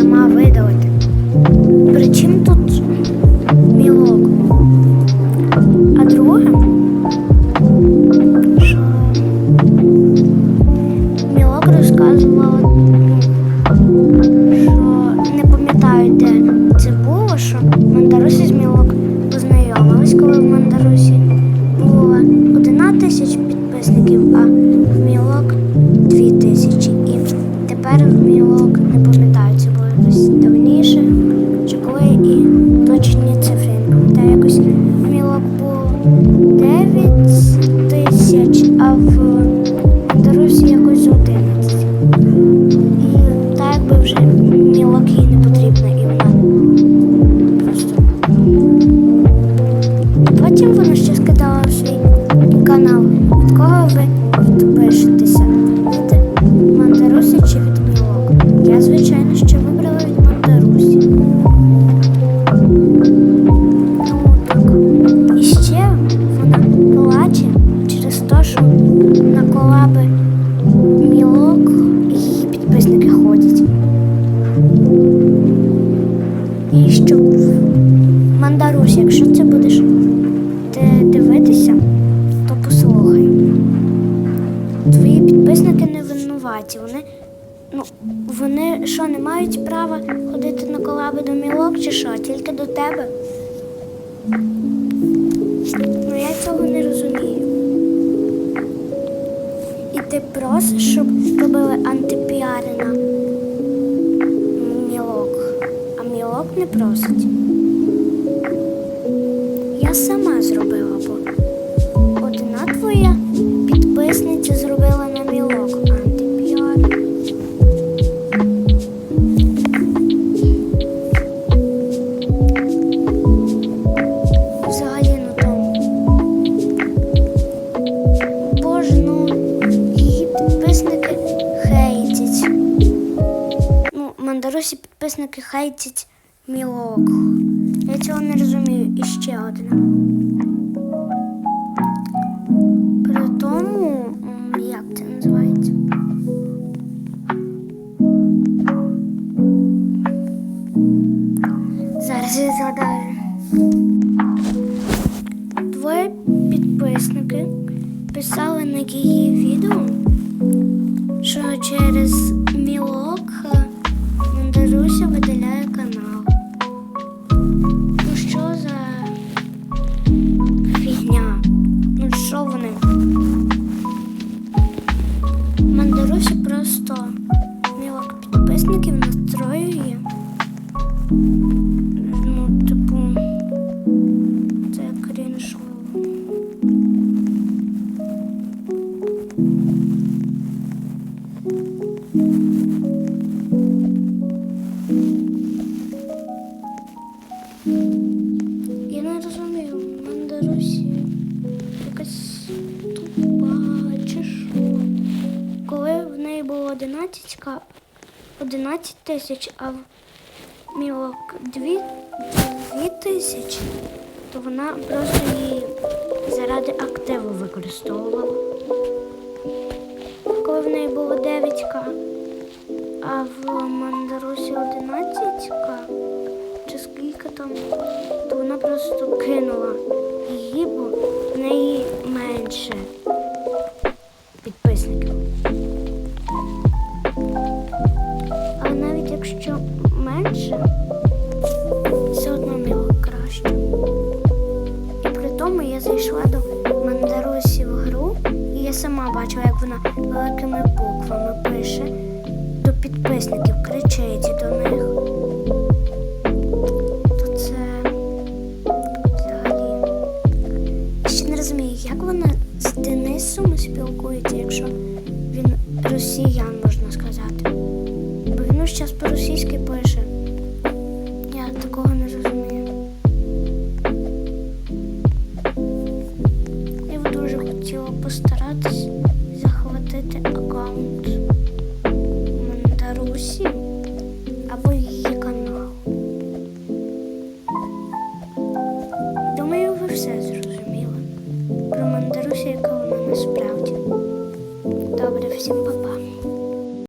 сама видалити. Причому тут мілок? А друге, І вже ні лаки не потрібна і вона просто. Потім вона ще скидала свій канал, від кого ви підпишетеся. І щоб Мандарусь, якщо це будеш дивитися, то послухай. Твої підписники не винуваті. Вони, ну, вони що, не мають права ходити на колаби до мілок чи що, тільки до тебе? Ну я цього не розумію. І ти просиш, щоб робили антипіари мілок не просить. Я сама зробила, бо одна твоя підписниця зробила на мілок антипіар. Взагалі, ну там. Боже, ну її підписники хейтять. Ну, Мандарусі підписники хейтять мілок. Я цього не розумію. І ще одне. При тому, як це називається? Зараз я згадаю. Двоє підписники писали на її Ну, типу, це крінжово. Я не розумію, Мандарусі якась тупа чи що. Коли в неї було 11, ка- 11 тисяч, а в мілок 2, 2 тисячі, то вона просто її заради активу використовувала. Коли в неї було 9к, а в Мандарусі 11к, чи скільки там, то вона просто кинула її, бо в неї менше зайшла до Мандарусі в гру, і я сама бачила, як вона великими буквами пише до підписників, кричить до них. То це взагалі. Я ще не розумію, як вона з Денисом спілкується, якщо він росіян, можна сказати. Бо він час по-російськи пише. хотіла постаратись захватити аккаунт Мандарусі або її канал. Думаю, ви все зрозуміли. Про Мандарусі, яка вона насправді. Добре, всім па-па.